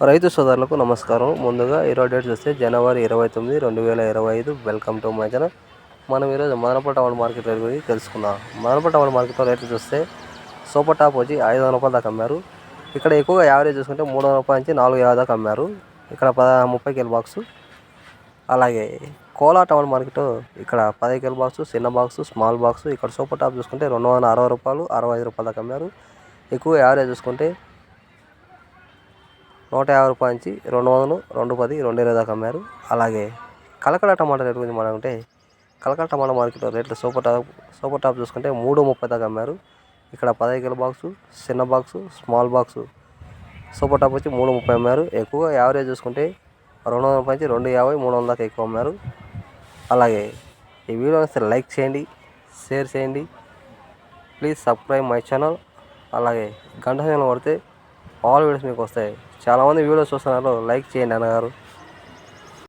రైతు సోదరులకు నమస్కారం. ముందుగా ఈరోజు డేట్ చూస్తే జనవరి ఇరవై తొమ్మిది రెండు వేల ఇరవై ఐదు. Welcome to my channel. మనం ఈరోజు మదనపల్లి టౌన్ మార్కెట్ రేట్ గురించి తెలుసుకుందాం. మదనపల్లి టౌన్ మార్కెట్లో రేట్లు చూస్తే సూపర్ టాప్ వచ్చి ఐదు వందల రూపాయల దాకా అమ్మారు. ఇక్కడ ఎక్కువగా యావరేజ్ చూసుకుంటే మూడు వందల రూపాయల నుంచి నాలుగు యాభై దాకా అమ్మారు. ఇక్కడ పద ముప్పై కిలో బాక్సు. అలాగే కోలా టౌన్ మార్కెట్ ఇక్కడ పది కిలో బాక్స్ చిన్న బాక్స్ స్మాల్ బాక్స్. ఇక్కడ సూపర్ టాప్ చూసుకుంటే రెండు వందల అరవై రూపాయలు అరవై ఐదు రూపాయల దాకా అమ్మారు. ఎక్కువ యావరేజ్ చూసుకుంటే నూట యాభై రూపాయల నుంచి రెండు వందలు రెండు పది రెండు ఇరవై దాకా అమ్మారు. అలాగే కలకడ టమాటా రేటు గురించి మనం అంటే కలకడ టమాటా మార్కెట్ రేట్లు సూపర్ టాప్ సూపర్ టాప్ చూసుకుంటే మూడు ముప్పై దాకా అమ్మారు. ఇక్కడ పదహైదు కిలో బాక్సు చిన్న box small box super top వచ్చి మూడు ముప్పై అమ్మారు. ఎక్కువగా యావరేజ్ చూసుకుంటే రెండు వందల నుంచి రెండు యాభై మూడు వందల దాకా ఎక్కువ అమ్మారు. అలాగే ఈ వీడియో నచ్చితే లైక్ చేయండి షేర్ చేయండి. Please subscribe my channel. అలాగే గంట సమయంలో పడితే ఆల్ వీడియోస్ మీకు వస్తాయి. చాలామంది వీడియోస్ చూస్తున్నారు. లైక్ చేయండి అన్నగారు.